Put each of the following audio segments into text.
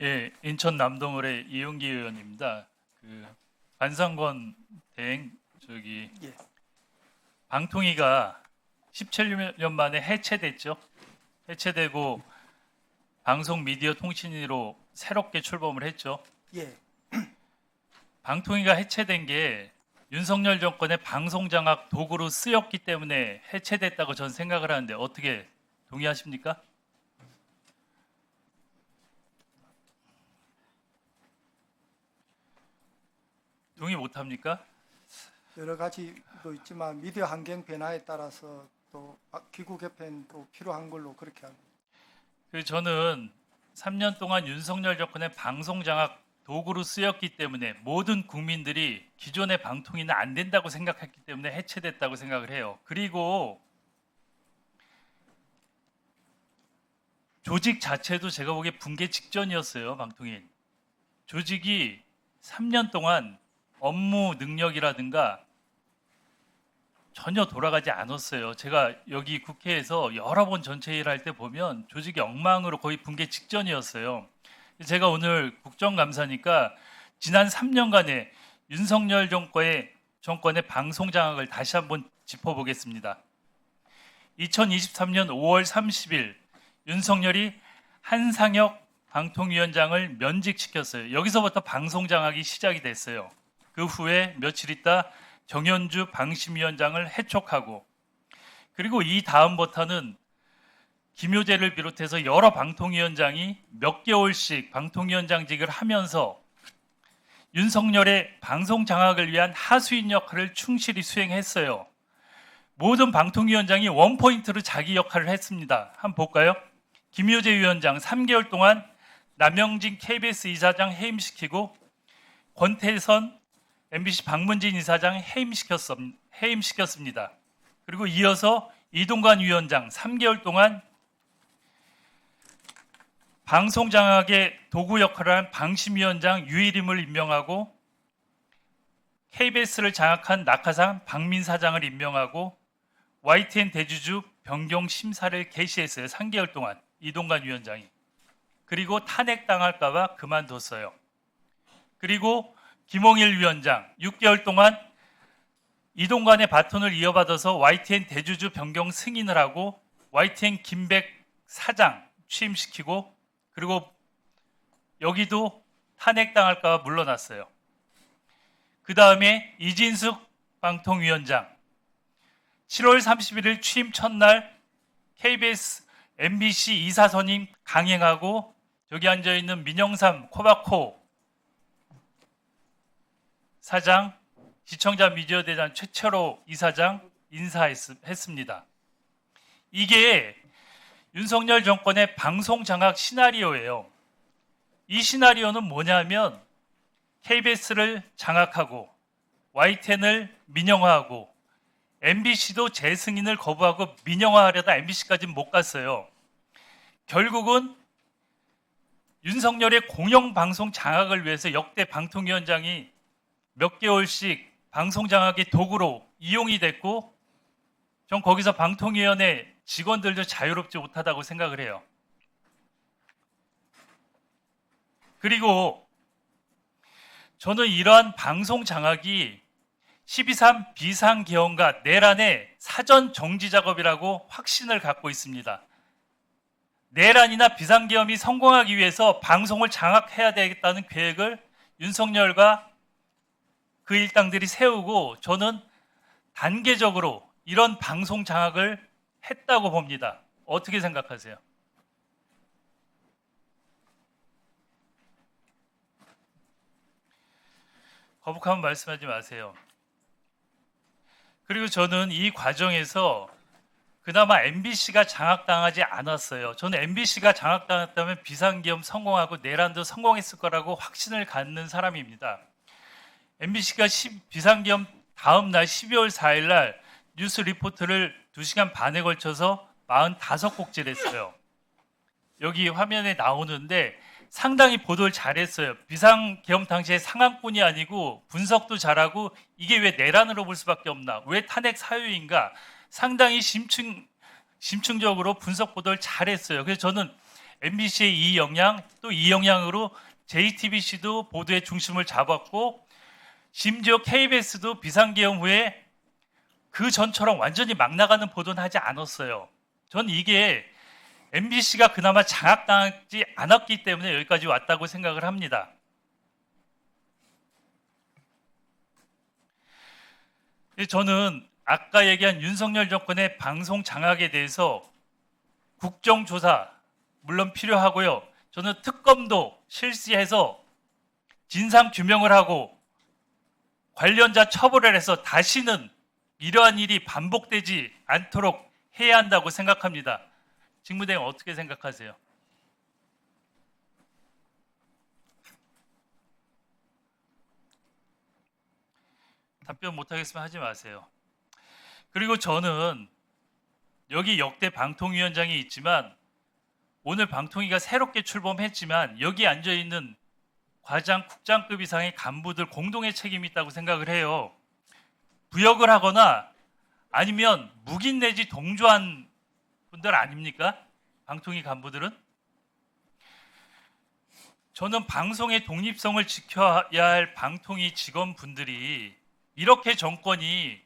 예, 인천 남동을의 이용기 의원입니다. 그 반상권 대행 저기 예. 방통위가 17년 만에 해체됐죠. 해체되고 방송 미디어 통신위로 새롭게 출범을 했죠. 예. 방통위가 해체된 게 윤석열 정권의 방송 장악 도구로 쓰였기 때문에 해체됐다고 저는 생각을 하는데 어떻게 동의하십니까? 동의 못 합니까? 여러 가지도 있지만 미디어 환경 변화에 따라서 또 아, 기구 개편도 필요한 걸로 그렇게 알고 그 저는 3년 동안 윤석열 정권의 방송 장악 도구로 쓰였기 때문에 모든 국민들이 기존의 방통위는 안 된다고 생각했기 때문에 해체됐다고 생각을 해요. 그리고 조직 자체도 제가 보기에 붕괴 직전이었어요, 방통위. 조직이 3년 동안 업무 능력이라든가 전혀 돌아가지 않았어요. 제가 여기 국회에서 여러 번 전체 일을 할때 보면 조직이 엉망으로 거의 붕괴 직전이었어요. 제가 오늘 국정감사니까 지난 3년간의 윤석열 정권의 정권의 방송 장악을 다시 한번 짚어보겠습니다. 2023년 5월 30일 윤석열이 한상혁 방통위원장을 면직시켰어요. 여기서부터 방송 장악이 시작이 됐어요. 그 후에 며칠 있다 정현주 방심위원장을 해촉하고 그리고 이 다음부터는 김효재를 비롯해서 여러 방통위원장이 몇 개월씩 방통위원장직을 하면서 윤석열의 방송 장악을 위한 하수인 역할을 충실히 수행했어요. 모든 방통위원장이 원포인트로 자기 역할을 했습니다. 한번 볼까요? 김효재 위원장 3개월 동안 남영진 KBS 이사장 해임시키고 권태선 MBC 박문진 이사장 해임시켰, 해임시켰습니다. 그리고 이어서 이동관 위원장 3개월 동안 방송 장악의 도구 역할을 한 방심위원장 유일임을 임명하고 KBS를 장악한 낙하산 박민 사장을 임명하고 YTN 대주주 변경 심사를 개시했어요. 3개월 동안 이동관 위원장이. 그리고 탄핵 당할까봐 그만뒀어요. 그리고 김홍일 위원장 6개월 동안 이동관의 바톤을 이어받아서 YTN 대주주 변경 승인을 하고 YTN 김백 사장 취임시키고 그리고 여기도 탄핵당할까 봐 물러났어요. 그 다음에 이진숙 방통위원장 7월 31일 취임 첫날 KBS, MBC 이사 선임 강행하고 여기 앉아 있는 민영삼 코바코 사장, 시청자 미디어 대전 최철호 이사장 인사했습니다. 이게 윤석열 정권의 방송 장악 시나리오예요. 이 시나리오는 뭐냐면 KBS를 장악하고 YTN을 민영화하고 MBC도 재승인을 거부하고 민영화하려다 MBC까지는 못 갔어요. 결국은 윤석열의 공영방송 장악을 위해서 역대 방통위원장이 몇 개월씩 방송 장악의 도구로 이용이 됐고 전 거기서 방통위원회 직원들도 자유롭지 못하다고 생각을 해요. 그리고 저는 이러한 방송 장악이 12.3 비상계엄과 내란의 사전 정지 작업이라고 확신을 갖고 있습니다. 내란이나 비상계엄이 성공하기 위해서 방송을 장악해야 되겠다는 계획을 윤석열과 그 일당들이 세우고 저는 단계적으로 이런 방송 장악을 했다고 봅니다. 어떻게 생각하세요? 거북하면 말씀하지 마세요. 그리고 저는 이 과정에서 그나마 MBC가 장악당하지 않았어요. 저는 MBC가 장악당했다면 비상기업 성공하고 내란도 성공했을 거라고 확신을 갖는 사람입니다. MBC가 비상기업 다음 날 12월 4일 날 뉴스 리포트를 2시간 반에 걸쳐서 45곡지를 했어요. 여기 화면에 나오는데 상당히 보도를 잘했어요. 비상계엄 당시에 상황뿐이 아니고 분석도 잘하고 이게 왜 내란으로 볼 수밖에 없나? 왜 탄핵 사유인가? 상당히 심층 심층적으로 분석 보도를 잘했어요. 그래서 저는 MBC의 이 영향 또 이 영향으로 JTBC도 보도의 중심을 잡았고 심지어 KBS도 비상계엄 후에 그 전처럼 완전히 막 나가는 보도는 하지 않았어요. 전 이게 MBC가 그나마 장악당하지 않았기 때문에 여기까지 왔다고 생각을 합니다. 예, 저는 아까 얘기한 윤석열 정권의 방송 장악에 대해서 국정조사 물론 필요하고요. 저는 특검도 실시해서 진상 규명을 하고 관련자 처벌을 해서 다시는 이러한 일이 반복되지 않도록 해야 한다고 생각합니다. 직무대행 어떻게 생각하세요? 답변 못하겠으면 하지 마세요. 그리고 저는 여기 역대 방통위원장이 있지만 오늘 방통위가 새롭게 출범했지만 여기 앉아 있는 과장, 국장급 이상의 간부들 공동의 책임이 있다고 생각을 해요. 부역을 하거나 아니면 묵인 내지 동조한 분들 아닙니까? 방통위 간부들은? 저는 방송의 독립성을 지켜야 할 방통위 직원분들이 이렇게 정권이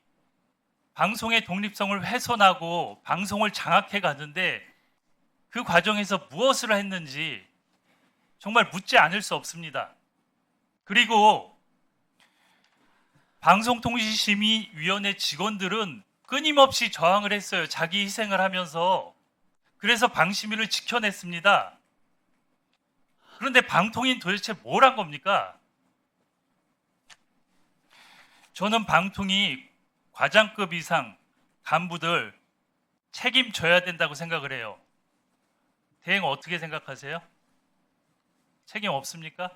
방송의 독립성을 훼손하고 방송을 장악해 가는데 그 과정에서 무엇을 했는지 정말 묻지 않을 수 없습니다. 그리고 방송통신심의위원회 직원들은 끊임없이 저항을 했어요. 자기 희생을 하면서. 그래서 방심위를 지켜냈습니다. 그런데 방통인 도대체 뭘 한 겁니까? 저는 방통위 과장급 이상 간부들 책임져야 된다고 생각을 해요. 대행 어떻게 생각하세요? 책임 없습니까?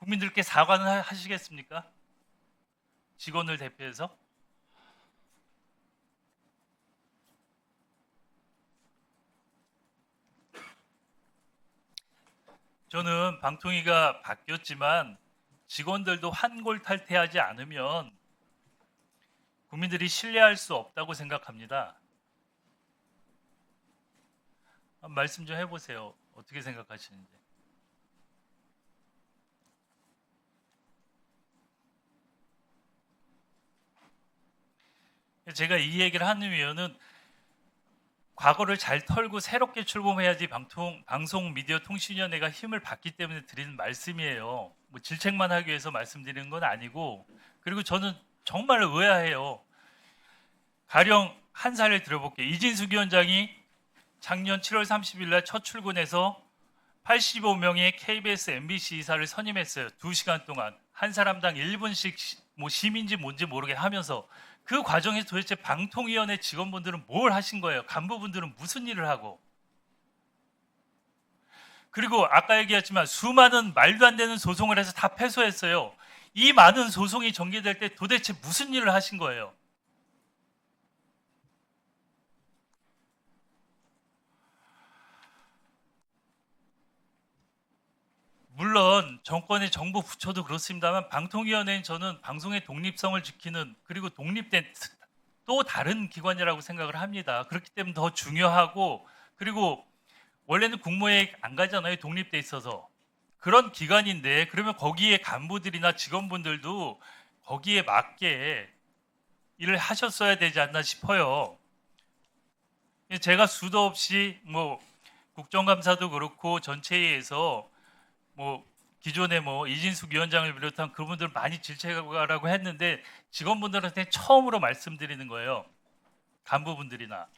국민들께 사과는 하- 하시겠습니까? 직원을 대표해서? 저는 방통위가 바뀌었지만 직원들도 환골탈태하지 않으면 국민들이 신뢰할 수 없다고 생각합니다. 말씀 좀 해보세요. 어떻게 생각하시는지. 제가 이 얘기를 하는 이유는 과거를 잘 털고 새롭게 출범해야지 방통, 방송 미디어 통신위원회가 힘을 받기 때문에 드리는 말씀이에요. 뭐 질책만 하기 위해서 말씀드리는 건 아니고 그리고 저는 정말 의아해요. 가령 한 사례를 들어볼게요. 이진숙 위원장이 작년 7월 30일 날 첫 출근해서 85명의 KBS, MBC 이사를 선임했어요. 2시간 동안 한 사람당 1분씩 시- 뭐 심인지 뭔지 모르게 하면서 그 과정에서 도대체 방통위원회 직원분들은 뭘 하신 거예요? 간부분들은 무슨 일을 하고? 그리고 아까 얘기했지만 수많은 말도 안 되는 소송을 해서 다 패소했어요. 이 많은 소송이 전개될 때 도대체 무슨 일을 하신 거예요? 물론 정권의 정부 부처도 그렇습니다만 방통위원회는 저는 방송의 독립성을 지키는 그리고 독립된 또 다른 기관이라고 생각을 합니다. 그렇기 때문에 더 중요하고 그리고 원래는 국무회의 안 가잖아요. 독립돼 있어서 그런 기관인데 그러면 거기에 간부들이나 직원분들도 거기에 맞게 일을 하셨어야 되지 않나 싶어요. 제가 수도 없이 뭐 국정감사도 그렇고 전체회의에서 뭐 기존에 뭐 이진숙 위원장을 비롯한 그분들 많이 질책하라고 했는데 직원분들한테 처음으로 말씀드리는 거예요. 간부분들이나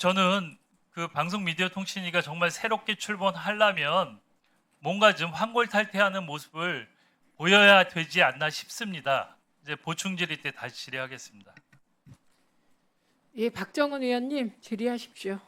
저는 그 방송 미디어 통신위가 정말 새롭게 출범하려면 뭔가 좀 환골탈태하는 모습을 보여야 되지 않나 싶습니다. 이제 보충 질의 때 다시 질의하겠습니다. 예, 박정은 의원님 질의하십시오.